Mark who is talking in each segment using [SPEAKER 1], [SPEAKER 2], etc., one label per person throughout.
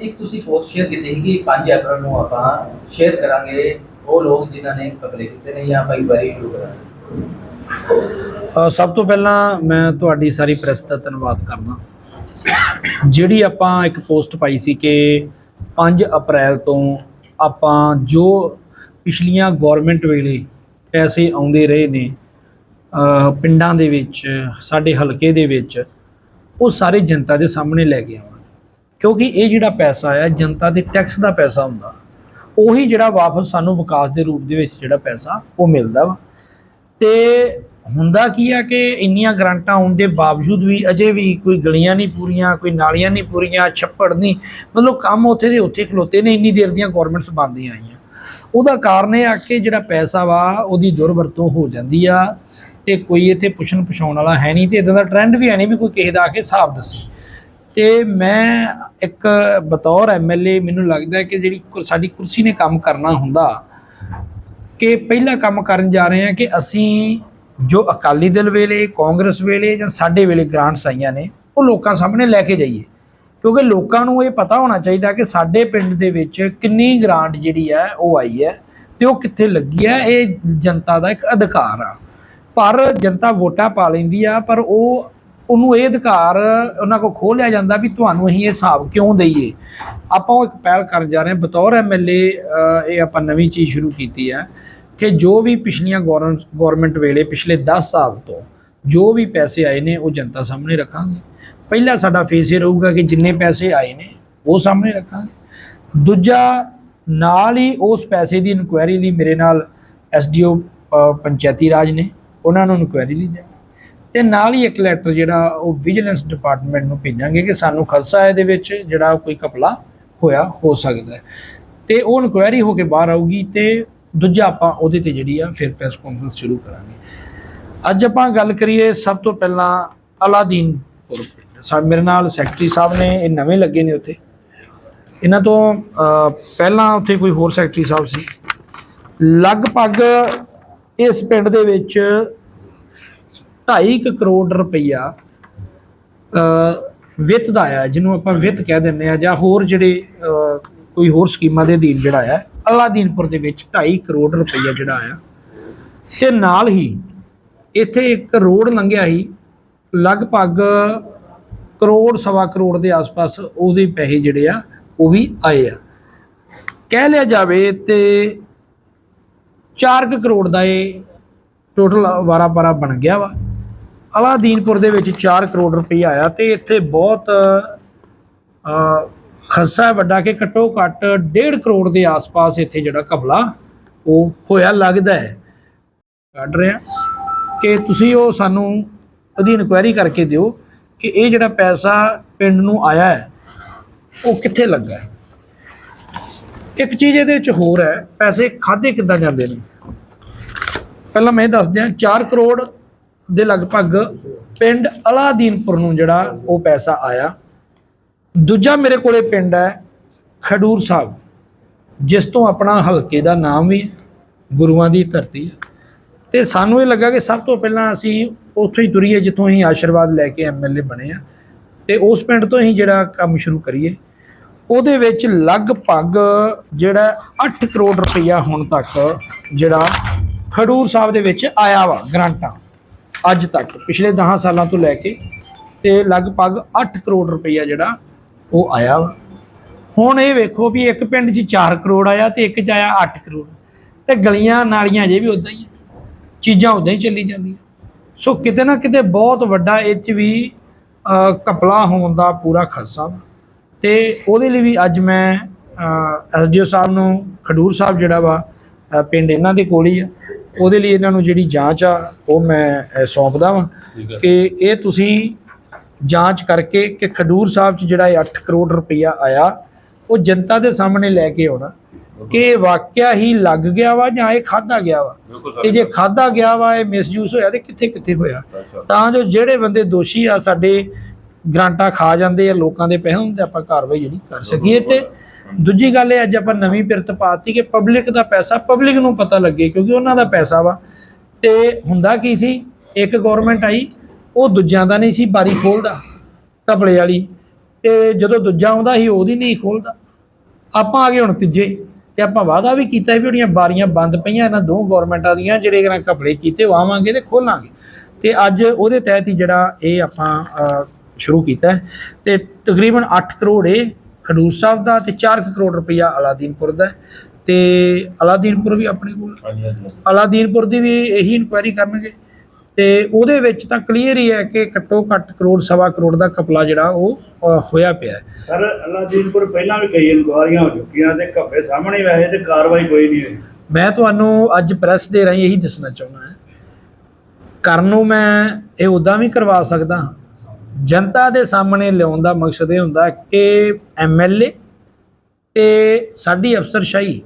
[SPEAKER 1] ਇੱਕ ਤੁਸੀਂ post share ਕੀਤੀ ਸੀ ਕਿ 5 ਅਪ੍ਰੈਲ ਨੂੰ ਆਪਾਂ ਸ਼ੇਅਰ ਕਰਾਂਗੇ ਉਹ ਲੋਕ ਜਿਨ੍ਹਾਂ ਨੇ ਕਬਲੇ ਕੀਤੇ ਨੇ ਜਾਂ ਆਪਾਂ ਇਨਕੁਆਇਰੀ ਸ਼ੁਰੂ ਕਰਾਂਗੇ।
[SPEAKER 2] ਸਭ ਤੋਂ ਪਹਿਲਾਂ ਮੈਂ ਤੁਹਾਡੀ ਸਾਰੀ ਪ੍ਰੈਸ ਦਾ ਧੰਨਵਾਦ ਕਰਦਾ। ਜਿਹੜੀ ਆਪਾਂ ਇੱਕ ਪੋਸਟ ਪਾਈ ਸੀ ਕਿ 5 ਅਪ੍ਰੈਲ ਤੋਂ ਆਪਾਂ ਜੋ ਪਿਛਲੀਆਂ ਗਵਰਨਮੈਂਟ ਵੇਲੇ ਪੈਸੇ ਆਉਂਦੇ ਰਹੇ ਨੇ ਪਿੰਡਾਂ ਦੇ ਵਿੱਚ, ਸਾਡੇ ਹਲਕੇ ਦੇ ਵਿੱਚ, ਉਹ ਸਾਰੇ ਜਨਤਾ ਦੇ ਸਾਹਮਣੇ ਲੈ ਕੇ ਆਵਾਂਗੇ ਕਿਉਂਕਿ ਇਹ ਜਿਹੜਾ ਪੈਸਾ ਆ, ਜਨਤਾ ਦੇ ਟੈਕਸ ਦਾ ਪੈਸਾ ਹੁੰਦਾ। ਉਹੀ ਜਿਹੜਾ ਵਾਪਸ ਸਾਨੂੰ ਵਿਕਾਸ ਦੇ ਰੂਪ ਦੇ ਵਿੱਚ ਜਿਹੜਾ ਪੈਸਾ, ਉਹ ਮਿਲਦਾ ਵਾ। ਤੇ ਹੁੰਦਾ ਕੀ ਆ ਕਿ ਇੰਨੀਆਂ ਗ੍ਰਾਂਟਾਂ ਆਉਣ ਦੇ ਬਾਵਜੂਦ ਵੀ ਅਜੇ ਵੀ ਕੋਈ ਗਲੀਆਂ ਨਹੀਂ ਪੂਰੀਆਂ, ਕੋਈ ਨਾਲੀਆਂ ਨਹੀਂ ਪੂਰੀਆਂ, ਛੱਪੜ ਨਹੀਂ, ਮਤਲਬ ਕੰਮ ਉੱਥੇ ਦੇ ਉੱਥੇ ਖਲੋਤੇ ਨੇ, ਇੰਨੀ ਦੇਰ ਦੀਆਂ ਗਵਰਨਮੈਂਟਸ ਬਣਦੀਆਂ ਆਈਆਂ। ਉਹਦਾ ਕਾਰਨ ਇਹ ਆ ਕਿ ਜਿਹੜਾ ਪੈਸਾ ਵਾ, ਉਹਦੀ ਦੁਰਵਰਤੋਂ ਹੋ ਜਾਂਦੀ ਆ ਤੇ ਕੋਈ ਇੱਥੇ ਪੁੱਛਣ ਪਛਾਉਣ ਵਾਲਾ ਹੈ ਨਹੀਂ ਤੇ ਇਦਾਂ ਦਾ ਟ੍ਰੈਂਡ ਵੀ ਹੈ ਨਹੀਂ ਵੀ ਕੋਈ ਕਿਸੇ ਦਾ ਆ ਕੇ ਹਿਸਾਬ ਦੱਸੇ। ਤੇ ਮੈਂ ਇੱਕ ਬਤੌਰ ਐਮਐਲਏ ਮੈਨੂੰ ਲੱਗਦਾ ਕਿ ਜਿਹੜੀ ਸਾਡੀ ਕੁਰਸੀ ਨੇ ਕੰਮ ਕਰਨਾ ਹੁੰਦਾ ਕਿ ਪਹਿਲਾ ਕੰਮ ਕਰਨ ਜਾ ਰਹੇ ਹਾਂ ਕਿ ਅਸੀਂ ਜੋ ਅਕਾਲੀ ਦਲ ਵੇਲੇ, ਕਾਂਗਰਸ ਵੇਲੇ ਜਾਂ ਸਾਡੇ ਵੇਲੇ ਗ੍ਰਾਂਟਸ ਆਈਆਂ ਨੇ, ਉਹ ਲੋਕਾਂ ਸਾਹਮਣੇ ਲੈ ਕੇ ਜਾਈਏ। ਕਿਉਂਕਿ ਲੋਕਾਂ ਨੂੰ ਇਹ ਪਤਾ ਹੋਣਾ ਚਾਹੀਦਾ ਕਿ ਸਾਡੇ ਪਿੰਡ ਦੇ ਵਿੱਚ ਕਿੰਨੀ ਗ੍ਰਾਂਟ ਜਿਹੜੀ ਹੈ, ਉਹ ਆਈ ਹੈ ਤੇ ਉਹ ਕਿੱਥੇ ਲੱਗੀ ਹੈ, ਇਹ ਜਨਤਾ ਦਾ ਇੱਕ ਅਧਿਕਾਰ ਆ। ਪਰ ਜਨਤਾ ਵੋਟਾਂ ਪਾ ਲੈਂਦੀ ਆ, ਪਰ ਉਹ ਉਹਨੂੰ ਇਹ ਅਧਿਕਾਰ ਉਹਨਾਂ ਕੋਲ ਖੋਹ ਲਿਆ ਜਾਂਦਾ ਵੀ ਤੁਹਾਨੂੰ ਅਸੀਂ ਇਹ ਹਿਸਾਬ ਕਿਉਂ ਦਈਏ। ਆਪਾਂ ਉਹ ਇੱਕ ਪਹਿਲ ਕਰਨ ਜਾ ਰਹੇ ਹਾਂ। ਬਤੌਰ ਐਮਐਲਏ ਇਹ ਆਪਾਂ ਨਵੀਂ ਚੀਜ਼ ਸ਼ੁਰੂ ਕੀਤੀ ਹੈ ਕਿ ਜੋ ਵੀ ਪਿਛਲੀਆਂ ਗਵਰਨਮੈਂਟ ਵੇਲੇ ਪਿਛਲੇ 10 ਸਾਲ ਤੋਂ ਜੋ ਵੀ ਪੈਸੇ ਆਏ ਨੇ, ਉਹ ਜਨਤਾ ਸਾਹਮਣੇ ਰੱਖਾਂਗੇ। ਪਹਿਲਾ ਸਾਡਾ ਫੇਸ ਇਹ ਰਹੂਗਾ ਕਿ ਜਿੰਨੇ ਪੈਸੇ ਆਏ ਨੇ, ਉਹ ਸਾਹਮਣੇ ਰੱਖਾਂਗੇ। ਦੂਜਾ, ਨਾਲ ਹੀ ਉਸ ਪੈਸੇ ਦੀ ਇਨਕੁਆਇਰੀ ਲਈ ਮੇਰੇ ਨਾਲ ਐਸਡੀਓ ਪੰਚਾਇਤੀ ਰਾਜ ਨੇ, ਉਹਨਾਂ ਨੂੰ ਇਨਕੁਆਇਰੀ ਲਈ ਦੇਵਾਂਗੇ ਤੇ ਨਾਲ ਹੀ ਇੱਕ ਲੈਟਰ ਜਿਹੜਾ ਉਹ ਵਿਜੀਲੈਂਸ ਡਿਪਾਰਟਮੈਂਟ ਨੂੰ ਭੇਜਾਂਗੇ ਕਿ ਸਾਨੂੰ ਖਲਸਾ ਇਹਦੇ ਵਿੱਚ ਜਿਹੜਾ ਕੋਈ ਕਪਲਾ ਹੋਇਆ, ਹੋ ਸਕਦਾ ਹੈ। ਤੇ ਉਹ ਇਨਕੁਆਇਰੀ ਹੋ ਕੇ ਬਾਹਰ ਆਊਗੀ ਤੇ ਦੂਜਾ ਆਪਾਂ ਉਹਦੇ ਤੇ ਜਿਹੜੀ ਆ ਫਿਰ ਪ੍ਰੈਸ ਕਾਨਫਰੰਸ ਸ਼ੁਰੂ ਕਰਾਂਗੇ। ਅੱਜ ਆਪਾਂ ਗੱਲ ਕਰੀਏ ਸਭ ਤੋਂ ਪਹਿਲਾਂ ਅਲਾਦੀਨਪੁਰ ਪਿੰਡ। ਸਾ ਮੇਰੇ ਨਾਲ ਸੈਕਟਰੀ ਸਾਹਿਬ ਨੇ, ਇਹ ਨਵੇਂ ਲੱਗੇ ਨੇ ਉੱਥੇ। ਇਹਨਾਂ ਤੋਂ ਪਹਿਲਾਂ ਉੱਥੇ ਕੋਈ ਹੋਰ ਸੈਕਟਰੀ ਸਾਹਿਬ ਸੀ। ਲਗਭਗ ਇਸ ਪਿੰਡ ਦੇ ਵਿੱਚ 2.5 ਕਰੋੜ ਰੁਪਈਆ ਵਿੱਤ ਦਾ ਆਇਆ, ਜਿਹਨੂੰ ਆਪਾਂ ਵਿੱਤ ਕਹਿ ਦਿੰਦੇ ਆ ਜਾਂ ਹੋਰ ਜਿਹੜੇ ਕੋਈ ਹੋਰ ਸਕੀਮਾਂ ਦੇ ਅਧੀਨ ਜਿਹੜਾ ਆਇਆ ਅਲਾਦੀਨਪੁਰ ਦੇ ਵਿੱਚ 2.5 ਕਰੋੜ ਰੁਪਈਆ ਜਿਹੜਾ ਆਇਆ। ਤੇ ਨਾਲ ਹੀ ਇੱਥੇ ਇੱਕ ਰੋਡ ਲੰਘਿਆ ਸੀ, ਲਗਭਗ ਕਰੋੜ, ਸਵਾ ਕਰੋੜ ਦੇ ਆਸ-ਪਾਸ ਉਹਦੇ ਪੈਸੇ ਜਿਹੜੇ ਆ, ਉਹ ਵੀ ਆਏ ਆ। ਕਹਿ ਲਿਆ ਜਾਵੇ ਤੇ 4 ਕਰੋੜ ਦਾ ਇਹ ਟੋਟਲ ਵਾਰਾ ਪਾਰਾ ਬਣ ਗਿਆ ਵਾ। ਅਲਾਦੀਨਪੁਰ ਦੇ ਵਿੱਚ 4 ਕਰੋੜ ਰੁਪਏ ਆਇਆ ਤੇ ਇੱਥੇ ਬਹੁਤ ਅ ਵੱਡਾ ਕਿ ਘੱਟੋ ਘੱਟ 1.5 ਕਰੋੜ ਦੇ ਆਸ-ਪਾਸ ਇੱਥੇ ਜਿਹੜਾ ਘਪਲਾ, ਉਹ ਹੋਇਆ, ਲੱਗਦਾ ਹੈ। ਕੱਢ ਰਿਹਾ ਕਿ ਤੁਸੀਂ ਉਹ ਸਾਨੂੰ ਉਹਦੀ ਇਨਕੁਆਇਰੀ ਕਰਕੇ ਦਿਓ ਕਿ ਇਹ ਜਿਹੜਾ ਪੈਸਾ ਪਿੰਡ ਨੂੰ ਆਇਆ ਹੈ, ਉਹ ਕਿੱਥੇ ਲੱਗਾ ਹੈ। ਇੱਕ ਚੀਜ਼ ਇਹਦੇ ਵਿੱਚ ਹੋਰ ਹੈ, ਪੈਸੇ ਖਾਦੇ ਕਿੱਦਾਂ ਜਾਂਦੇ ਨੇ? ਪਹਿਲਾਂ ਮੈਂ ਇਹ ਦੱਸ ਦਿਆਂ 4 ਕਰੋੜ ਦੇ ਲਗਭਗ ਪਿੰਡ ਅਲਾਦੀਨਪੁਰ ਨੂੰ ਜਿਹੜਾ ਉਹ ਪੈਸਾ ਆਇਆ। ਦੂਜਾ ਮੇਰੇ ਕੋਲੇ ਪਿੰਡ ਹੈ ਖਡੂਰ ਸਾਹਿਬ, ਜਿਸ ਤੋਂ ਆਪਣਾ ਹਲਕੇ ਦਾ ਨਾਮ ਵੀ ਗੁਰੂਆਂ ਦੀ ਧਰਤੀ ਹੈ। ਤੇ ਸਾਨੂੰ ਇਹ ਲੱਗਾ ਕਿ ਸਭ ਤੋਂ ਪਹਿਲਾਂ ਅਸੀਂ ਉੱਥੋਂ ਹੀ ਤੁਰੀਏ, ਜਿੱਥੋਂ ਅਸੀਂ ਆਸ਼ੀਰਵਾਦ ਲੈ ਕੇ ਐਮਐਲਏ ਬਣੇ ਆ ਤੇ ਉਸ ਪਿੰਡ ਤੋਂ ਹੀ ਜਿਹੜਾ ਕੰਮ ਸ਼ੁਰੂ ਕਰੀਏ। ਉਹਦੇ ਵਿੱਚ ਲਗਭਗ ਜਿਹੜਾ 8 ਕਰੋੜ ਰੁਪਈਆ ਹੁਣ ਤੱਕ ਜਿਹੜਾ ਖਡੂਰ ਸਾਹਿਬ ਦੇ ਵਿੱਚ ਆਇਆ ਵਾ, ਗ੍ਰਾਂਟਾਂ। ਅੱਜ ਤੱਕ ਪਿਛਲੇ 10 ਸਾਲਾਂ ਤੋਂ ਲੈ ਕੇ ਤੇ ਲਗਭਗ 8 ਕਰੋੜ ਰੁਪਈਆ ਜਿਹੜਾ ਉਹ ਆਇਆ ਵਾ। ਹੁਣ ਇਹ ਵੇਖੋ ਵੀ ਇੱਕ ਪਿੰਡ 'ਚ 4 ਕਰੋੜ ਆਇਆ ਤੇ ਇੱਕ 'ਚ ਆਇਆ 8 ਕਰੋੜ। ਤੇ ਗਲੀਆਂ ਨਾਲੀਆਂ ਅਜੇ ਵੀ ਉਦਾਂ ਹੀ ਆ ਚੀਜ਼ਾਂ ਉਦਾਂ ਹੀ ਚੱਲੀ ਜਾਂਦੀਆਂ। ਸੋ ਕਿਤੇ ਨਾ ਕਿਤੇ ਬਹੁਤ ਵੱਡਾ ਇਹ 'ਚ ਵੀ ਅ, ਘਪਲਾ ਹੋਣ ਦਾ ਪੂਰਾ ਖਦਸ਼ਾ ਵਾ। ਤੇ ਉਹਦੇ ਲਈ ਵੀ ਅੱਜ ਮੈਂ ਐਸਡੀਓ ਸਾਹਿਬ ਨੂੰ ਖਡੂਰ ਸਾਹਿਬ ਜਿਹੜਾ ਵਾ ਪਿੰਡ ਇਹਨਾਂ ਦੇ ਕੋਲ ਹੀ ਆ। ਉਹਦੇ ਲਈ ਇਹਨਾਂ ਨੂੰ ਜਿਹੜੀ ਜਾਂਚ ਆ ਉਹ ਮੈਂ ਸੌਂਪਦਾ ਵਾਂ ਕਿ ਇਹ ਤੁਸੀਂ ਜਾਂਚ ਕਰਕੇ ਕਿ ਖਡੂਰ ਸਾਹਿਬ 'ਚ ਜਿਹੜਾ ਇਹ 8 ਕਰੋੜ ਰੁਪਈਆ ਆਇਆ ਉਹ ਜਨਤਾ ਦੇ ਸਾਹਮਣੇ ਲੈ ਕੇ ਆਉਣਾ। ਕਿ ਇਹ ਵਾਕਿਆ ਹੀ ਲੱਗ ਗਿਆ ਵਾ ਜਾਂ ਇਹ ਖਾਦਾ ਗਿਆ ਵਾ? ਤੇ ਜੇ ਖਾਦਾ ਗਿਆ ਵਾ ਇਹ ਮਿਸਯੂਜ਼ ਹੋਇਆ ਤੇ ਕਿੱਥੇ ਕਿੱਥੇ ਹੋਇਆ ਤਾਂ ਜੋ ਜਿਹੜੇ ਬੰਦੇ ਦੋਸ਼ੀ ਆ ਸਾਡੇ ਗ੍ਰਾਂਟਾਂ ਖਾ ਜਾਂਦੇ ਆ ਲੋਕਾਂ ਦੇ ਪੈਸੇ ਹੁੰਦੇ ਆਪਾਂ ਕਾਰਵਾਈ ਜਿਹੜੀ ਕਰ ਸਕੀਏ ਤੇ ਦੂਜੀ ਗੱਲ ਇਹ ਅੱਜ ਆਪਾਂ ਨਵੀਂ ਪਿਰਤ ਪਾਤੀ ਕਿ ਪਬਲਿਕ ਦਾ ਪੈਸਾ ਪਬਲਿਕ ਨੂੰ ਪਤਾ ਲੱਗੇ, ਕਿਉਂਕਿ ਉਹਨਾਂ ਦਾ ਪੈਸਾ ਵਾ। ਤੇ ਹੁੰਦਾ ਕੀ ਸੀ, ਇੱਕ ਗਵਰਨਮੈਂਟ ਆਈ, ਉਹ ਦੂਜਿਆਂ ਦਾ ਨਹੀਂ ਸੀ, ਬਾਰੀ ਖੋਲਦਾ ਕਪੜੇ ਵਾਲੀ। ਤੇ ਜਦੋਂ ਦੂਜਾ ਆਉਂਦਾ ਸੀ, ਉਹਦੀ ਨਹੀਂ ਖੋਲਦਾ। ਆਪਾਂ ਆ ਗਏ ਹੁਣ ਤੀਜੇ, ਤੇ ਆਪਾਂ ਵਾਅਦਾ ਵੀ ਕੀਤਾ ਵੀ ਉਹਦੀਆਂ ਬਾਰੀਆਂ ਬੰਦ ਪਈਆਂ, ਇਹਨਾਂ ਦੋ ਗਵਰਨਮੈਂਟਾਂ ਦੀਆਂ, ਜਿਹੜੇ ਇਹਨਾਂ ਕਪੜੇ ਕੀਤੇ, ਉਹ ਆਵਾਂਗੇ ਤੇ ਖੋਲਾਂਗੇ। ਤੇ ਅੱਜ ਉਹਦੇ ਤਹਿਤ ਹੀ ਜਿਹੜਾ ਇਹ ਆਪਾਂ ਸ਼ੁਰੂ ਕੀਤਾ ਹੈ। ਤੇ ਤਕਰੀਬਨ 8 ਕਰੋੜ ਇਹ ਖਡੂਰ ਸਾਹਿਬ ਦਾ ਤੇ 4 ਕਰੋੜ ਰੁਪਈਆ ਅਲਾਦੀਨਪੁਰ ਦਾ ਤੇ ਅਲਾਦੀਨਪੁਰ ਵੀ ਆਪਣੇ ਕੋਲ
[SPEAKER 3] ਹਾਂਜੀ ਹਾਂਜੀ
[SPEAKER 2] ਅਲਾਦੀਨਪੁਰ ਦੀ ਵੀ ਇਹੀ ਇਨਕੁਆਇਰੀ ਕਰਨਗੇ। ਤੇ ਉਹਦੇ ਵਿੱਚ ਤਾਂ ਕਲੀਅਰ ਹੀ ਹੈ ਕਿ ਘੱਟੋ ਘੱਟ ਕਰੋੜ ਸਵਾ ਕਰੋੜ ਦਾ ਕਪਲਾ ਜਿਹੜਾ ਉਹ ਹੋਇਆ ਪਿਆ ਹੈ।
[SPEAKER 4] ਸਰ ਅਲਾਦੀਨਪੁਰ ਪਹਿਲਾਂ ਵੀ ਕਈ ਇਨਕੁਆਰੀਆਂ ਹੋ ਚੁੱਕੀਆਂ ਤੇ ਘੱਪੇ ਸਾਹਮਣੇ ਵੈਸੇ ਤੇ ਕਾਰਵਾਈ ਕੋਈ ਨਹੀਂ ਹੋਈ।
[SPEAKER 2] ਮੈਂ ਤੁਹਾਨੂੰ ਅੱਜ ਪ੍ਰੈਸ ਦੇ ਰਾਹੀਂ ਇਹੀ ਦੱਸਣਾ ਚਾਹੁੰਦਾ ਹਾਂ। ਕਰਨ ਨੂੰ ਮੈਂ ਇਹ ਉਦਾਂ ਵੀ ਕਰਵਾ ਸਕਦਾ ਹਾਂ ਜਨਤਾ ਦੇ ਸਾਹਮਣੇ ਲਿਆਉਣ ਦਾ ਮਕਸਦ ਇਹ ਹੁੰਦਾ ਕਿ ਐਮਐਲਏ ਤੇ ਸਾਡੀ ਅਫਸਰਸ਼ਾਹੀ,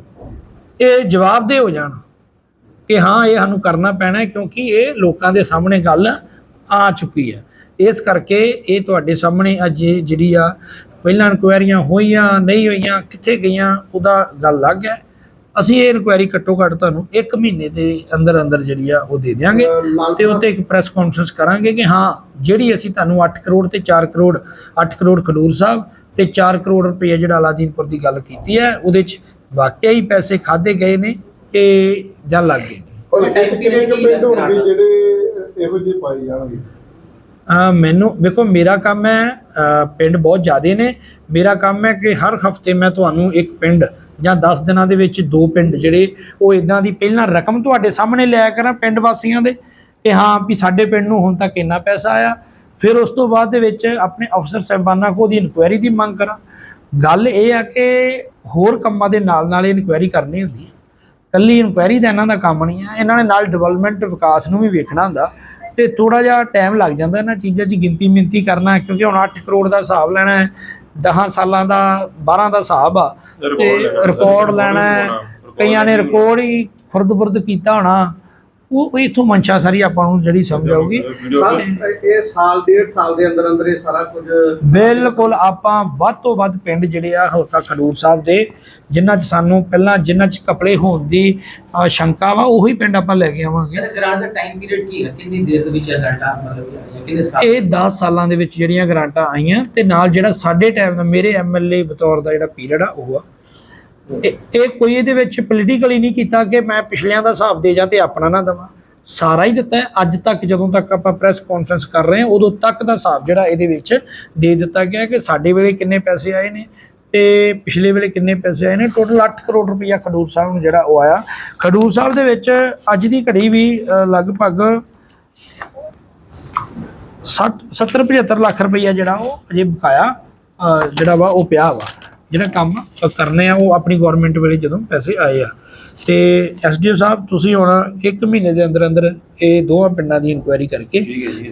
[SPEAKER 2] ਇਹ ਜਵਾਬਦੇਹ ਹੋ ਜਾਣ ਕਿ ਹਾਂ, ਇਹ ਸਾਨੂੰ ਕਰਨਾ ਪੈਣਾ ਕਿਉਂਕਿ ਇਹ ਲੋਕਾਂ ਦੇ ਸਾਹਮਣੇ ਗੱਲ ਆ ਚੁੱਕੀ ਹੈ। ਇਸ ਕਰਕੇ ਇਹ ਤੁਹਾਡੇ ਸਾਹਮਣੇ ਅੱਜ ਜਿਹੜੀ ਆ, ਪਹਿਲਾਂ ਇਨਕੁਆਇਰੀਆਂ ਹੋਈਆਂ, ਨਹੀਂ ਹੋਈਆਂ, ਕਿੱਥੇ ਗਈਆਂ, ਉਹਦਾ ਗੱਲ ਲੱਗ ਹੈ। ਅਸੀਂ ਇਹ ਇਨਕੁਆਇਰੀ ਘੱਟੋ ਘੱਟ ਤੁਹਾਨੂੰ 1 ਮਹੀਨੇ ਦੇ ਅੰਦਰ ਅੰਦਰ ਜਿਹੜੀ ਆ ਉਹ ਦੇ ਦਿਆਂਗੇ ਤੇ ਉੱਤੇ ਇੱਕ ਪ੍ਰੈਸ ਕਾਨਫਰੰਸ ਕਰਾਂਗੇ ਕਿ ਹਾਂ ਜਿਹੜੀ ਅਸੀਂ ਤੁਹਾਨੂੰ 8 ਕਰੋੜ ਤੇ 4 ਕਰੋੜ 8 ਕਰੋੜ ਖਡੂਰ ਸਾਹਿਬ ਤੇ 4 ਕਰੋੜ ਰੁਪਏ ਜਿਹੜਾ ਅਲਾਦੀਨਪੁਰ ਦੀ ਗੱਲ ਕੀਤੀ ਹੈ ਉਹਦੇ 'ਚ ਵਾਕਿਆ ਹੀ ਪੈਸੇ ਖਾਦੇ ਗਏ ਨੇ ਕਿ ਜਾਂ ਲੱਗ ਗਏ ਨੇ?
[SPEAKER 5] ਜਿਹੜੇ ਇਹੋ ਜਿਹੇ ਪਾਏ ਜਾਣਗੇ
[SPEAKER 2] ਮੈਨੂੰ ਵੇਖੋ ਮੇਰਾ ਕੰਮ ਹੈ ਪਿੰਡ ਬਹੁਤ ਜ਼ਿਆਦੇ ਨੇ। ਮੇਰਾ ਕੰਮ ਹੈ ਕਿ ਹਰ ਹਫ਼ਤੇ ਮੈਂ ਤੁਹਾਨੂੰ ਇੱਕ ਪਿੰਡ ਜਾਂ 10 ਦਿਨਾਂ ਦੇ ਵਿੱਚ ਦੋ ਪਿੰਡ ਜਿਹੜੇ, ਉਹ ਇਦਾਂ ਦੀ ਪਹਿਲਾਂ ਰਕਮ ਤੁਹਾਡੇ ਸਾਹਮਣੇ ਲਿਆ ਕਰਾਂ ਪਿੰਡ ਵਾਸੀਆਂ ਦੇ ਕਿ ਹਾਂ ਵੀ ਸਾਡੇ ਪਿੰਡ ਨੂੰ ਹੁਣ ਤੱਕ ਇੰਨਾ ਪੈਸਾ ਆਇਆ। ਫਿਰ ਉਸ ਤੋਂ ਬਾਅਦ ਦੇ ਵਿੱਚ ਆਪਣੇ ਅਫਸਰ ਸਾਹਿਬਾਨਾਂ ਕੋਲ ਦੀ ਇਨਕੁਆਇਰੀ ਦੀ ਮੰਗ ਕਰਾਂ। ਗੱਲ ਇਹ ਆ ਕਿ ਹੋਰ ਕੰਮਾਂ ਦੇ ਨਾਲ ਨਾਲ ਇਨਕੁਆਇਰੀ ਕਰਨੀ ਹੁੰਦੀ ਹੈ ਕੱਲੀ ਇਨਕੁਆਇਰੀ ਦਾ ਇਹਨਾਂ ਦਾ ਕੰਮ ਨਹੀਂ ਆ। ਇਹਨਾਂ ਨੇ ਨਾਲ ਡਿਵੈਲਪਮੈਂਟ ਵਿਕਾਸ ਨੂੰ ਵੀ ਵੇਖਣਾ ਹੁੰਦਾ। ਤੇ ਥੋੜਾ ਜਿਹਾ ਟਾਈਮ ਲੱਗ ਜਾਂਦਾ ਇਹਨਾਂ ਚੀਜ਼ਾਂ 'ਚ ਗਿਣਤੀ ਮਿੰਤੀ ਕਰਨਾ ਕਿਉਂਕਿ ਹੁਣ 8 ਕਰੋੜ ਦਾ ਹਿਸਾਬ ਲੈਣਾ ਹੈ 10 ਸਾਲਾਂ ਦਾ 12 ਦਾ ਹਿਸਾਬ ਆ। ਤੇ ਰਿਕਾਰਡ ਲੈਣਾ ਕਈਆਂ ਨੇ ਰਿਕਾਰਡ ਹੀ ਖੁਰਦ-ਬੁਰਦ ਕੀਤਾ ਹੋਣਾ। ਉਹ ਉਹ ਇਥੋਂ ਮਨਸ਼ਾ ਸਾਰੀ ਆਪਾਂ ਨੂੰ ਜਿਹੜੀ ਸਮਝ ਆਊਗੀ।
[SPEAKER 6] ਸਰ ਇਹ ਸਾਲ ਡੇਢ ਸਾਲ ਦੇ ਅੰਦਰ ਅੰਦਰ ਇਹ ਸਾਰਾ ਕੁਝ
[SPEAKER 2] ਬਿਲਕੁਲ ਆਪਾਂ ਵੱਧ ਤੋਂ ਵੱਧ ਪਿੰਡ ਜਿਹੜੇ ਆ ਹਲਕਾ ਖਡੂਰ ਸਾਹਿਬ ਦੇ ਜਿਨ੍ਹਾਂ 'ਚ ਸਾਨੂੰ ਪਹਿਲਾਂ ਜਿਨ੍ਹਾਂ 'ਚ ਕਪੜੇ ਹੋਣ ਦੀ ਸ਼ੰਕਾ ਵਾ ਉਹੀ ਪਿੰਡ ਆਪਾਂ ਲੈ ਕੇ ਆਵਾਂਗੇ।
[SPEAKER 1] ਸਰ ਗ੍ਰਾਂਟ ਦਾ ਟਾਈਮ ਪੀਰੀਅਡ ਕੀ ਹੈ? ਕਿੰਨੀ ਦੇਰ ਦੇ ਵਿੱਚ ਇਹ ਗ੍ਰਾਂਟਾਂ ਮਤਲਬ ਕਿ ਆਈਆਂ? ਕਿੰਨੇ ਸਾਲ?
[SPEAKER 2] ਇਹ 10 ਸਾਲਾਂ ਦੇ ਵਿੱਚ ਜਿਹੜੀਆਂ ਗ੍ਰਾਂਟਾਂ ਆਈਆਂ ਤੇ ਨਾਲ ਜਿਹੜਾ ਸਾਡੇ ਟਾਈਮ ਦਾ ਮੇਰੇ ਐਮਐਲਏ ਬਤੌਰ ਦਾ ਜਿਹੜਾ ਪੀਰੀਅਡ ਆ ਉਹ ਆ। ਇਹ ਇਹ ਕੋਈ ਇਹਦੇ ਵਿੱਚ ਪੋਲੀਟੀਕਲੀ ਨਹੀਂ ਕੀਤਾ ਕਿ ਮੈਂ ਪਿਛਲਿਆਂ ਦਾ ਹਿਸਾਬ ਦੇ ਜਾਂ ਤੇ ਆਪਣਾ ਨਾ ਦਵਾਂ। ਸਾਰਾ ਹੀ ਦਿੱਤਾ ਹੈ। ਅੱਜ ਤੱਕ ਜਦੋਂ ਤੱਕ ਆਪਾਂ ਪ੍ਰੈਸ ਕਾਨਫਰੰਸ ਕਰ ਰਹੇ ਹਾਂ, ਉਦੋਂ ਤੱਕ ਦਾ ਹਿਸਾਬ ਜਿਹੜਾ ਇਹਦੇ ਵਿੱਚ ਦੇ ਦਿੱਤਾ ਗਿਆ ਕਿ ਸਾਡੇ ਵੇਲੇ ਕਿੰਨੇ ਪੈਸੇ ਆਏ ਨੇ ਤੇ ਪਿਛਲੇ ਵੇਲੇ ਕਿੰਨੇ ਪੈਸੇ ਆਏ ਨੇ। ਟੋਟਲ 8 ਕਰੋੜ ਰੁਪਈਆ ਖਡੂਰ ਸਾਹਿਬ ਨੂੰ ਜਿਹੜਾ ਉਹ ਆਇਆ। ਖਡੂਰ ਸਾਹਿਬ ਦੇ ਵਿੱਚ ਅੱਜ ਦੀ ਘੜੀ ਵੀ ਲਗਭਗ 60 70 75 ਲੱਖ ਰੁਪਈਆ ਜਿਹੜਾ ਉਹ ਅਜੇ ਬਕਾਇਆ ਜਿਹੜਾ ਵਾ ਉਹ ਪਿਆ ਵਾ। ਜਿਹੜਾ ਕੰਮ ਕਰਨੇ ਆ ਉਹ ਆਪਣੀ ਗਵਰਨਮੈਂਟ ਵੇਲੇ ਜਦੋਂ ਪੈਸੇ ਆਏ ਆ। ਤੇ ਐਸਡੀਓ ਸਾਹਿਬ ਤੁਸੀਂ ਹੁਣ 1 ਮਹੀਨੇ ਦੇ ਅੰਦਰ ਅੰਦਰ ਇਹ ਦੋਵਾਂ ਪਿੰਡਾਂ ਦੀ ਇਨਕੁਆਇਰੀ ਕਰਕੇ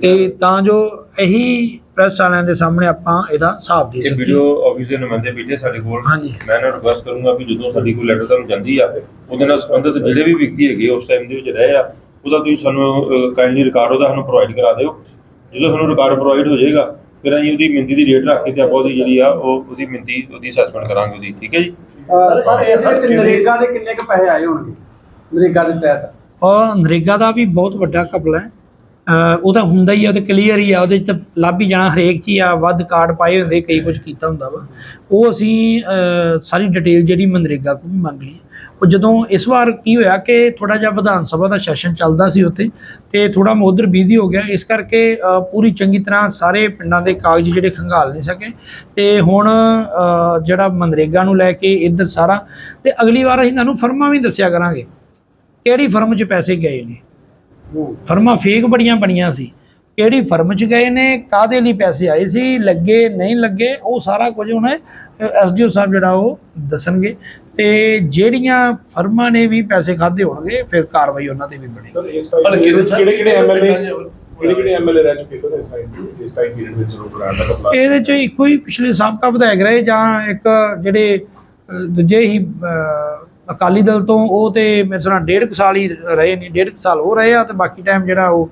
[SPEAKER 2] ਤੇ ਤਾਂ ਜੋ ਇਹੀ ਪ੍ਰੈਸ ਵਾਲਿਆਂ ਦੇ ਸਾਹਮਣੇ ਆਪਾਂ ਇਹਦਾ ਹਿਸਾਬ ਦੇ
[SPEAKER 3] ਇਹ
[SPEAKER 2] ਸਕੀਏ।
[SPEAKER 3] ਵੀਡੀਓ ਆਫਿਸ ਦੇ ਨੁਮਾਇੰਦੇ ਬੈਠੇ ਸਾਡੇ ਕੋਲ।
[SPEAKER 2] ਹਾਂਜੀ।
[SPEAKER 3] ਮੈਂ ਇਹਨਾਂ ਨੂੰ ਰਿਕੁਐਸਟ ਕਰੂੰਗਾ ਕਿ ਜਦੋਂ ਸਾਡੀ ਕੋਈ ਲੈਟਰ ਤੁਹਾਨੂੰ ਜਾਂਦੀ ਆ ਉਹਦੇ ਨਾਲ ਸੰਬੰਧਿਤ ਜਿਹੜੇ ਵੀ ਵਿਅਕਤੀ ਹੈਗੇ ਉਸ ਟਾਈਮ ਦੇ ਵਿੱਚ ਰਹੇ ਆ ਉਹਦਾ ਤੁਸੀਂ ਸਾਨੂੰ ਕਾਈਂਡਲੀ ਰਿਕਾਰਡ ਉਹਦਾ ਸਾਨੂੰ ਪ੍ਰੋਵਾਈਡ ਕਰਾ ਦਿਓ। ਜਦੋਂ ਸਾਨੂੰ ਰਿਕਾਰਡ ਪ੍ਰੋਵਾਈਡ ਹੋ ਜਾਏਗਾ ਫਿਰ ਅਸੀਂ ਉਹਦੀ ਮਿੰਤੀ ਦੀ ਰੇਟ ਰੱਖ ਕੇ ਤੇ ਆਪਾਂ ਉਹਦੀ ਜਿਹੜੀ ਆ ਉਹ ਉਹਦੀ ਮਿੰਤੀ ਉਹਦੀ ਅਸੈਸਮੈਂਟ ਕਰਾਂਗੇ ਉਹਦੀ ਠੀਕ ਹੈ ਜੀ?
[SPEAKER 6] ਸਰ ਸਰ ਇਹਦੇ ਵਿੱਚ ਨਰੇਗਾ ਦੇ ਕਿੰਨੇ ਕੁ ਪੈਸੇ ਆਏ ਹੋਣਗੇ? ਨਰੇਗਾ ਦੇ ਤਹਿਤ।
[SPEAKER 2] ਔਰ ਨਰੇਗਾ ਦਾ ਵੀ ਬਹੁਤ ਵੱਡਾ ਘਪਲਾ ਹੈ। ਉਹ ਤਾਂ ਹੁੰਦਾ ਹੀ ਆ ਉਹਦੇ ਕਲੀਅਰ ਹੀ ਆ, ਉਹਦੇ 'ਚ ਤਾਂ ਲੱਭ ਹੀ ਜਾਣਾ ਹਰੇਕ 'ਚ ਹੀ ਆ, ਵੱਧ ਕਾਰਡ ਪਾਏ ਹੁੰਦੇ ਕਈ ਕੁਝ ਕੀਤਾ ਹੁੰਦਾ ਵਾ। ਉਹ ਅਸੀਂ ਸਾਰੀ ਡਿਟੇਲ ਜਿਹੜੀ ਮਨਰੇਗਾ ਕੋਲ ਵੀ ਮੰਗ ਲਈ। ਉਹ ਜਦੋਂ ਇਸ ਵਾਰ ਕੀ ਹੋਇਆ ਕਿ ਥੋੜਾ ਜਿਹਾ ਵਿਧਾਨ ਸਭਾ ਦਾ ਸੈਸ਼ਨ ਚੱਲਦਾ ਸੀ ਉੱਥੇ, ਤੇ ਥੋੜਾ ਮੈਂ ਬਿਜ਼ੀ ਹੋ ਗਿਆ। ਇਸ ਕਰਕੇ ਪੂਰੀ ਚੰਗੀ ਤਰ੍ਹਾਂ ਸਾਰੇ ਪਿੰਡਾਂ ਦੇ ਕਾਗਜ਼ ਜਿਹੜੇ ਖੰਗਾਲ ਨਹੀਂ ਸਕੇ। ਤੇ ਹੁਣ ਜਿਹੜਾ ਮਨਰੇਗਾ ਨੂੰ ਲੈ ਕੇ ਇੱਧਰ ਸਾਰਾ, ਤੇ ਅਗਲੀ ਵਾਰ ਅਸੀਂ ਤੁਹਾਨੂੰ ਫਰਮਾਂ ਵੀ ਦੱਸਿਆ ਕਰਾਂਗੇ। ਕਿਹੜੀ ਫਰਮ 'ਚ ਪੈਸੇ ਗਏ ਨੇ? ਫਰਮਾਂ ਫੇਕ ਬੜੀਆਂ ਬਣੀਆਂ ਸੀ। ਕਿਹੜੀ ਫਰਮ 'ਚ ਗਏ ਨੇ ਕਾਦੇ ਲਈ ਪੈਸੇ ਆਏ ਸੀ ਲੱਗੇ ਨਹੀਂ ਲੱਗੇ ਉਹ ਸਾਰਾ ਕੁਝ ਹੁਣ ਐਸਡੀਓ ਸਾਹਿਬ ਜਿਹੜਾ ਉਹ ਦੱਸਣਗੇ। ਤੇ ਜਿਹੜੀਆਂ ਫਰਮਾਂ ਨੇ ਵੀ ਪੈਸੇ ਖਾਦੇ ਹੋਣਗੇ ਫਿਰ ਕਾਰਵਾਈ ਉਹਨਾਂ ਤੇ ਵੀ ਬਣੇ।
[SPEAKER 5] ਸਰ ਇਸ ਟਾਈਮ ਕਿਹੜੇ ਕਿਹੜੇ ਐਮਐਲਏ ਕਿਹੜੇ ਕਿਹੜੇ ਐਮਐਲਏ ਰਹਿ ਚੁੱਕੇ ਸਰ ਇਸ ਟਾਈਮ ਇਸ ਟਾਈਮ ਪੀਰੀਅਡ ਵਿੱਚ ਰੋਗਰਾਨ ਦਾ ਕਪਲਾ
[SPEAKER 2] ਇਹਦੇ 'ਚ ਇੱਕੋ ਹੀ ਪਿਛਲੇ ਸਾਬਕਾ ਵਿਧਾਇਕ ਰਹੇ ਜਾਂ ਇੱਕ ਜਿਹੜੇ ਦੂਜੇ ਹੀ ਅਕਾਲੀ ਦਲ ਤੋਂ ਉਹ ਤੇ ਮੇਰੇ ਸੁਣਾ ਡੇਢ ਕੁ ਸਾਲ ਹੀ ਰਹੇ ਨੇ ਡੇਢ ਕੁ ਸਾਲ ਉਹ ਰਹੇ ਆ ਤੇ ਬਾਕੀ ਟਾਈਮ ਜਿਹੜਾ ਉਹ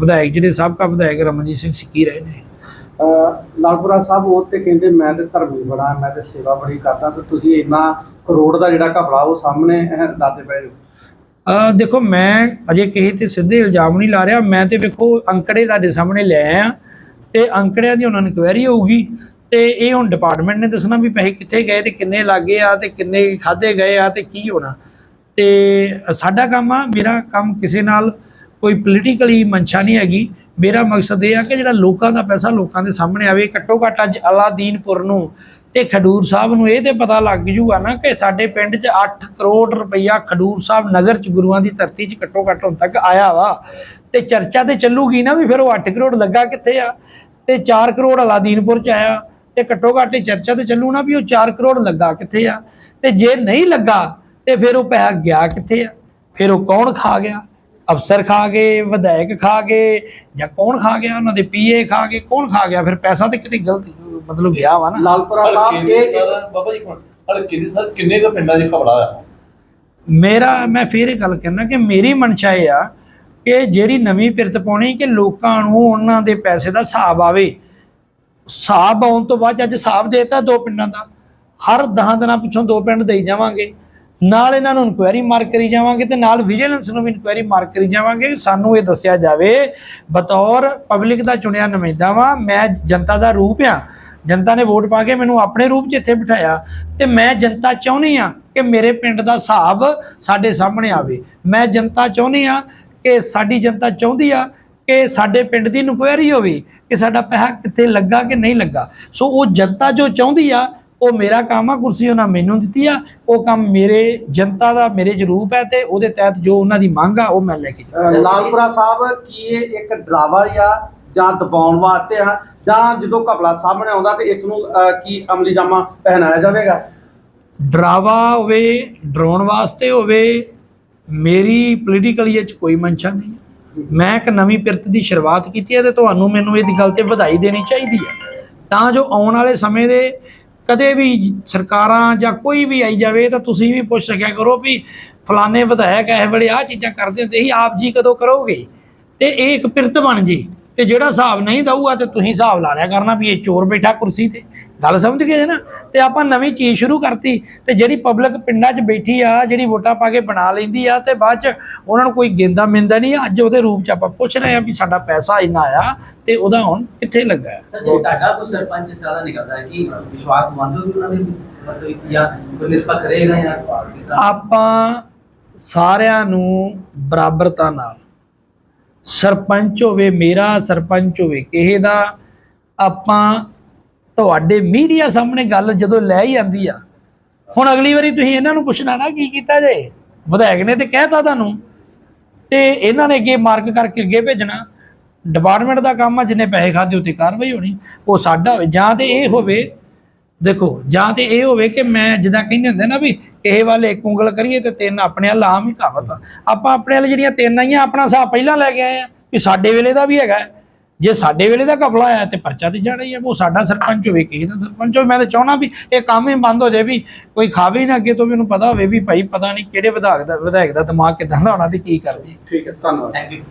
[SPEAKER 2] ਵਿਧਾਇਕ ਜਿਹੜੇ ਸਾਬਕਾ ਵਿਧਾਇਕ ਰਮਨਜੀਤ ਸਿੰਘ ਸਿੱਕੀ ਰਹੇ ਨੇ।
[SPEAKER 6] ਲਾਲਪੁਰਾ ਸਾਹਿਬ ਉਹ ਤੇ ਕਹਿੰਦੇ ਮੈਂ ਤੇ ਧਰਮੀ ਬੜਾ ਮੈਂ ਤੇ ਸੇਵਾ ਬੜੀ ਕਰਦਾ ਤੇ ਤੁਸੀਂ ਇੰਨਾ ਕਰੋੜ ਦਾ ਜਿਹੜਾ ਘਪਲਾ ਉਹ ਸਾਹਮਣੇ ਦੱਸਦੇ ਪਏ ਹੋ।
[SPEAKER 2] ਦੇਖੋ ਮੈਂ ਅਜੇ ਕਿਸੇ ਤੇ ਸਿੱਧੇ ਇਲਜ਼ਾਮ ਨਹੀਂ ਲਾ ਰਿਹਾ ਮੈਂ ਤੇ ਵੇਖੋ ਅੰਕੜੇ ਤੁਹਾਡੇ ਸਾਹਮਣੇ ਲੈ ਆਇਆ ਤੇ ਅੰਕੜਿਆਂ ਦੀ ਉਹਨਾਂ ਨੂੰ ਇਨਕੁਆਇਰੀ ਹੋਊਗੀ ਤੇ ਇਹ ਹੁਣ ਡਿਪਾਰਟਮੈਂਟ ਨੇ ਦੱਸਣਾ ਵੀ ਪੈਸੇ ਕਿੱਥੇ ਗਏ ਤੇ ਕਿੰਨੇ ਲੱਗੇ ਆ ਤੇ ਕਿੰਨੇ ਖਾਦੇ ਗਏ ਆ ਤੇ ਕੀ ਹੋਣਾ। ਤੇ ਸਾਡਾ ਕੰਮ ਆ, ਮੇਰਾ ਕੰਮ ਕਿਸੇ ਨਾਲ ਕੋਈ ਪੋਲੀਟੀਕਲੀ ਮਨਸ਼ਾ ਨਹੀਂ ਹੈਗੀ। ਮੇਰਾ ਮਕਸਦ ਇਹ ਆ ਕਿ ਜਿਹੜਾ ਲੋਕਾਂ ਦਾ ਪੈਸਾ ਲੋਕਾਂ ਦੇ ਸਾਹਮਣੇ ਆਵੇ ਘੱਟੋ ਘੱਟ ਅੱਜ ਅਲਾਦੀਨਪੁਰ ਨੂੰ ਤੇ ਖਡੂਰ ਸਾਹਿਬ ਨੂੰ ਇਹ ਤੇ ਪਤਾ ਲੱਗ ਜੂਗਾ ਨਾ ਕਿ ਸਾਡੇ ਪਿੰਡ 'ਚ 8 ਕਰੋੜ ਰੁਪਈਆ ਖਡੂਰ ਸਾਹਿਬ ਨਗਰ 'ਚ ਗੁਰੂਆਂ ਦੀ ਧਰਤੀ 'ਚ ਘੱਟੋ ਘੱਟ ਹੁਣ ਤੱਕ ਆਇਆ ਵਾ। ਤੇ ਚਰਚਾ ਤੇ ਚੱਲੂਗੀ ਨਾ ਵੀ ਫਿਰ ਉਹ 8 ਕਰੋੜ ਲੱਗਾ ਕਿੱਥੇ ਆ? ਤੇ 4 ਕਰੋੜ ਅਲਾਦੀਨਪੁਰ 'ਚ ਆਇਆ। ਤੇ ਘੱਟੋ ਘੱਟ ਚਰਚਾ ਤੇ ਚੱਲੂ ਨਾ ਵੀ ਉਹ 4 ਕਰੋੜ ਲੱਗਾ ਕਿੱਥੇ ਆ? ਤੇ ਜੇ ਨਹੀਂ ਲੱਗਾ ਤੇ ਫਿਰ ਉਹ ਪੈਸਾ ਗਿਆ ਕਿੱਥੇ ਆ? ਫਿਰ ਉਹ ਕੌਣ ਖਾ ਗਿਆ? ਅਫਸਰ ਖਾ ਗਏ ਵਿਧਾਇਕ ਖਾ ਗਏ ਜਾਂ ਕੌਣ ਖਾ ਗਿਆ? ਉਹਨਾਂ ਦੇ ਪੀਏ ਖਾ ਗਏ ਕੌਣ ਖਾ ਗਿਆ? ਫਿਰ ਪੈਸਾ ਤੇ ਕਿਤੇ ਗਲਤ ਮਤਲਬ ਗਿਆ ਵਾ ਨਾ।
[SPEAKER 6] ਲਾਲਪੁਰਾ ਸਾਹਿਬ ਇਹ
[SPEAKER 5] ਬਾਬਾ ਜੀ ਹਲਕੇ ਦੇ ਸਰ ਕਿੰਨੇ ਕੁ ਪਿੰਡਾਂ 'ਚ ਘਬੜਾ ਆ?
[SPEAKER 2] ਮੇਰਾ ਮੈਂ ਫੇਰ ਇਹ ਗੱਲ ਕਹਿਣਾ ਕਿ ਮੇਰੀ ਮਨਸ਼ਾ ਇਹ ਆ ਕਿ ਜਿਹੜੀ ਨਵੀਂ ਪਿਰਤ ਪਾਉਣੀ ਕਿ ਲੋਕਾਂ ਨੂੰ ਉਹਨਾਂ ਦੇ ਪੈਸੇ ਦਾ ਹਿਸਾਬ ਆਵੇ। ਹਿਸਾਬ ਆਉਣ ਤੋਂ ਬਾਅਦ ਅੱਜ ਹਿਸਾਬ ਦੇਤਾ ਦੋ ਪਿੰਡਾਂ ਦਾ। ਹਰ 10 ਦਿਨਾਂ ਪਿੱਛੋਂ ਦੋ ਪਿੰਡ ਦੇਈ ਜਾਵਾਂਗੇ। ਨਾਲ ਇਹਨਾਂ ਨੂੰ ਇਨਕੁਆਇਰੀ ਮਾਰਕ ਕਰੀ ਜਾਵਾਂਗੇ ਤੇ ਨਾਲ ਵਿਜੀਲੈਂਸ ਨੂੰ ਵੀ ਇਨਕੁਆਇਰੀ ਮਾਰਕ ਕਰੀ ਜਾਵਾਂਗੇ। ਸਾਨੂੰ ਇਹ ਦੱਸਿਆ ਜਾਵੇ, ਬਤੌਰ ਪਬਲਿਕ ਦਾ ਚੁਣਿਆ ਨੁਮਾਇੰਦਾ ਵਾਂ। ਮੈਂ ਜਨਤਾ ਦਾ ਰੂਪ ਆ। ਜਨਤਾ ਨੇ ਵੋਟ ਪਾ ਕੇ ਮੈਨੂੰ ਆਪਣੇ ਰੂਪ 'ਚ ਇੱਥੇ ਬਿਠਾਇਆ। ਤੇ ਮੈਂ ਜਨਤਾ ਚਾਹੁੰਦੀ ਆ ਕਿ ਮੇਰੇ ਪਿੰਡ ਦਾ ਹਿਸਾਬ ਸਾਡੇ ਸਾਹਮਣੇ ਆਵੇ। ਮੈਂ ਜਨਤਾ ਚਾਹੁੰਦੀ ਆ ਕਿ ਸਾਡੀ ਜਨਤਾ ਚਾਹੁੰਦੀ ਆ ਕਿ ਸਾਡੇ ਪਿੰਡ ਦੀ ਇਨਕੁਆਇਰੀ ਹੋਵੇ ਕਿ ਸਾਡਾ ਪੈਸਾ ਕਿੱਥੇ ਲੱਗਾ ਕਿ ਨਹੀਂ ਲੱਗਾ। ਸੋ ਉਹ ਜਨਤਾ ਜੋ ਚਾਹੁੰਦੀ ਆ ਉਹ ਮੇਰਾ ਕੰਮ ਆ ਕੁਰਸੀ ਉਹਨਾਂ ਮੈਨੂੰ ਦਿੱਤੀ ਆ ਉਹ ਕੰਮ ਮੇਰੇ ਜਨਤਾ ਦਾ ਮੇਰੇ ਜਰੂਪ ਹੈ ਤੇ ਉਹਦੇ ਤਹਿਤ ਜੋ ਉਹਨਾਂ ਦੀ ਮੰਗ ਆ ਉਹ ਮੈਂ ਲੈ ਕੇ
[SPEAKER 6] ਲਾਲਪੁਰਾ ਸਾਹਿਬ ਕੀ ਇਹ ਇੱਕ ਡਰਾਵਾ ਆ ਜਾਂ ਦਬਾਉਣ ਵਾਸਤੇ ਆ ਜਾਂ ਜਦੋਂ ਘਪਲਾ ਸਾਹਮਣੇ ਆਉਂਦਾ ਤੇ ਇਸ ਨੂੰ ਕੀ ਅਮਲੀ ਜਾਮਾ ਪਹਿਨਾਇਆ ਜਾਵੇਗਾ?
[SPEAKER 2] ਡਰਾਵਾ ਹੋਵੇ ਡਰਾਉਣ ਵਾਸਤੇ ਹੋਵੇ ਮੇਰੀ ਪੋਲੀਟੀਕਲੀ ਇਹ 'ਚ ਕੋਈ ਮਨਸ਼ਾ ਨਹੀਂ ਮੈਂ ਇੱਕ ਨਵੀਂ ਪਿਰਤ ਦੀ ਸ਼ੁਰੂਆਤ ਕੀਤੀ ਹੈ ਤੇ ਤੁਹਾਨੂੰ ਮੈਨੂੰ ਇਹਦੀ ਗੱਲ ਤੇ ਵਧਾਈ ਦੇਣੀ ਚਾਹੀਦੀ ਹੈ। ਤਾਂ ਜੋ ਆਉਣ ਵਾਲੇ ਸਮੇਂ ਦੇ ਕਦੇ ਵੀ ਸਰਕਾਰਾਂ ਜਾਂ ਕੋਈ ਵੀ ਆਈ ਜਾਵੇ ਤਾਂ ਤੁਸੀਂ ਵੀ ਪੁੱਛ ਸਕਿਆ ਕਰੋ ਵੀ ਫਲਾਣੇ ਵਿਧਾਇਕ ਇਹ ਵੇਲੇ ਆਹ ਚੀਜ਼ਾਂ ਕਰਦੇ ਹੁੰਦੇ ਸੀ, ਆਪ ਜੀ ਕਦੋਂ ਕਰੋਗੇ? ਤੇ ਇਹ ਇੱਕ ਪਿਰਤ ਬਣ ਜੇ। ਤੇ ਜਿਹੜਾ ਹਿਸਾਬ ਨਹੀਂ ਦਊਗਾ ਤੇ ਤੁਸੀਂ ਹਿਸਾਬ ਲਾ ਲਿਆ ਕਰਨਾ ਵੀ ਇਹ ਚੋਰ ਬੈਠਾ ਕੁਰਸੀ ਤੇ। ਗੱਲ ਸਮਝ ਗਏ ਨਾ? ਤੇ ਆਪਾਂ ਨਵੀਂ ਚੀਜ਼ ਸ਼ੁਰੂ ਕਰਤੀ ਤੇ ਜਿਹੜੀ ਪਬਲਿਕ ਪਿੰਡਾਂ 'ਚ ਬੈਠੀ ਆ ਜਿਹੜੀ ਵੋਟਾਂ ਪਾ ਕੇ ਬਣਾ ਲੈਂਦੀ ਆ ਤੇ ਬਾਅਦ 'ਚ ਉਹਨਾਂ ਨੂੰ ਕੋਈ ਗਿੰਦਾ ਮਿੰਦਾ ਨਹੀਂ ਅੱਜ ਉਹਦੇ ਰੂਪ 'ਚ ਆਪਾਂ ਪੁੱਛ ਰਹੇ ਆ ਵੀ ਸਾਡਾ ਪੈਸਾ ਇੰਨਾ ਆਇਆ ਤੇ ਉਹਦਾ ਹੁਣ ਕਿੱਥੇ ਲੱਗਾ?
[SPEAKER 1] ਸਰ ਜੇ ਤੁਹਾਡਾ ਕੋਈ ਸਰਪੰਚ ਇਸ ਤਰ੍ਹਾਂ ਦਾ ਨਿਕਲਦਾ ਹੈ ਕਿ ਵਿਸ਼ਵਾਸ ਮੰਨਦੇ ਹੋ ਉਹਨਾਂ ਦੇ ਮਤਲਬ ਜਾਂ ਕੋਈ ਨਿਰਪੱਖ ਰਹੇਗਾ ਜਾਂ
[SPEAKER 2] ਆਪਾਂ ਸਾਰਿਆਂ ਨੂੰ ਬਰਾਬਰਤਾ ਨਾਲ ਸਰਪੰਚ ਹੋਵੇ, ਮੇਰਾ ਸਰਪੰਚ ਹੋਵੇ, ਕਿਸੇ ਦਾ ਆਪਾਂ ਤੁਹਾਡੇ ਮੀਡੀਆ ਸਾਹਮਣੇ ਗੱਲ ਜਦੋਂ ਲੈ ਹੀ ਆਂਦੀ ਆ, ਹੁਣ ਅਗਲੀ ਵਾਰੀ ਤੁਸੀਂ ਇਹਨਾਂ ਨੂੰ ਪੁੱਛਣਾ ਨਾ, ਕੀ ਕੀਤਾ ਜੇ? ਵਿਧਾਇਕ ਨੇ ਤੇ ਕਹਿਤਾ ਤੁਹਾਨੂੰ ਤੇ ਇਹਨਾਂ ਨੇ ਅੱਗੇ ਮਾਰਕ ਕਰਕੇ ਅੱਗੇ ਭੇਜਣਾ। ਡਿਪਾਰਟਮੈਂਟ ਦਾ ਕੰਮ ਆ, ਜਿੰਨੇ ਪੈਸੇ ਖਾਦੇ ਉੱਤੇ ਕਾਰਵਾਈ ਹੋਣੀ, ਉਹ ਸਾਡਾ ਹੋਵੇ, ਜਾਂ ਤੇ ਇਹ ਹੋਵੇ ਦੇਖੋ ਜਾਂ ਤੇ ਇਹ ਹੋਵੇ ਕਿ ਮੈਂ ਜਿੱਦਾਂ ਕਹਿੰਦੇ ਹੁੰਦੇ ਨਾ ਵੀ ਕਿਸੇ ਵਾਲੇ ਇੱਕ ਉਂਗਲ ਕਰੀਏ ਤੇ ਤਿੰਨ ਆਪਣੇ ਵੱਲ ਆਮ ਹੀ ਕਹਾਵਤ ਆ। ਆਪਾਂ ਆਪਣੇ ਵਾਲੇ ਜਿਹੜੀਆਂ ਤਿੰਨ ਆਈਆਂ ਆਪਣਾ ਹਿਸਾਬ ਪਹਿਲਾਂ ਲੈ ਕੇ ਆਏ ਆ ਕਿ ਸਾਡੇ ਵੇਲੇ ਦਾ ਵੀ ਹੈਗਾ। ਜੇ ਸਾਡੇ ਵੇਲੇ ਦਾ ਘਪਲਾ ਆਇਆ ਤੇ ਪਰਚਾ ਤੇ ਜਾਣਾ ਹੀ ਹੈ ਉਹ ਸਾਡਾ ਸਰਪੰਚ ਹੋਵੇ ਕਿਸੇ ਦਾ ਸਰਪੰਚ ਹੋਵੇ। ਮੈਂ ਤਾਂ ਚਾਹਣਾ ਵੀ ਇਹ ਕੰਮ ਹੀ ਬੰਦ ਹੋ ਜਾਏ ਵੀ ਕੋਈ ਖਾਵੇ ਨਾ ਅੱਗੇ ਤੋਂ ਮੈਨੂੰ ਪਤਾ ਹੋਵੇ ਵੀ ਭਾਈ ਪਤਾ ਨਹੀਂ ਕਿਹੜੇ ਵਿਧਾਇਕ ਦਾ ਵਿਧਾਇਕ ਦਾ ਦਿਮਾਗ ਕਿਦਾਂ ਦਾ ਹੋਣਾ ਤੇ ਕੀ ਕਰਦੇ
[SPEAKER 6] ਠੀਕ ਹੈ ਧੰਨਵਾਦ।
[SPEAKER 1] Thank you